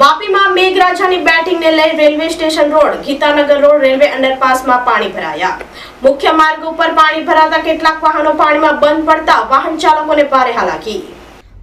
વાપીમાં મેઘરાજાની બેટિંગને લઈ railway station road, Gitanagar road railway અંડરપાસમાં પાણી ભરાયા. મુખ્ય માર્ગ ઉપર પાણી ભરાતા કેટલાક વાહનો પાણીમાં બંધ પડતા વાહન ચાલકોને ભારે હાલાકી.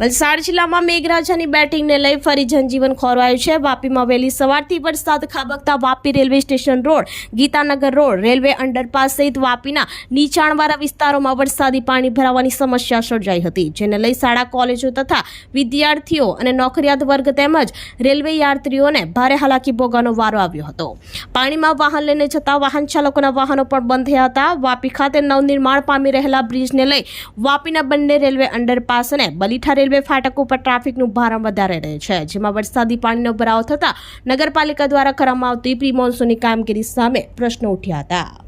વલસાડ જિલ્લામાં મેઘરાજાની બેટિંગને લઈ ફરી જનજીવન ખોરવાયું છે. વાપીમાં વહેલી સવારથી વરસાદ ખાબકતા Vapi railway station road, Gitanagar road, railway underpass સહિત વાપીના નીચાણવાળા વિસ્તારોમાં વરસાદી પાણી ભરાવાની સમસ્યા સર્જાઈ હતી, જેને લઈ શાળા, કોલેજો તથા વિદ્યાર્થીઓ અને નોકરિયાત વર્ગ તેમજ રેલવે યાત્રીઓને ભારે હાલાકી ભોગવાનો વારો આવ્યો હતો. પાણીમાં વાહન લઈને જતા વાહન ચાલકોના વાહનો પણ બંધ થયા હતા. વાપી ખાતે નવનિર્માણ પામી રહેલા બ્રિજને લઈ વાપીના બંને રેલવે અંડરપાસ અને બલીઠા રેલવે ફાટક ઉપર ટ્રાફિકનું ભારણ વધારે રહે છે, જેમાં વરસાદી પાણીનો ભરાવ થતા નગરપાલિકા દ્વારા કરવામાં આવતી પ્રી મોન્સૂનની કામગીરી સામે પ્રશ્નો ઉઠ્યા હતા.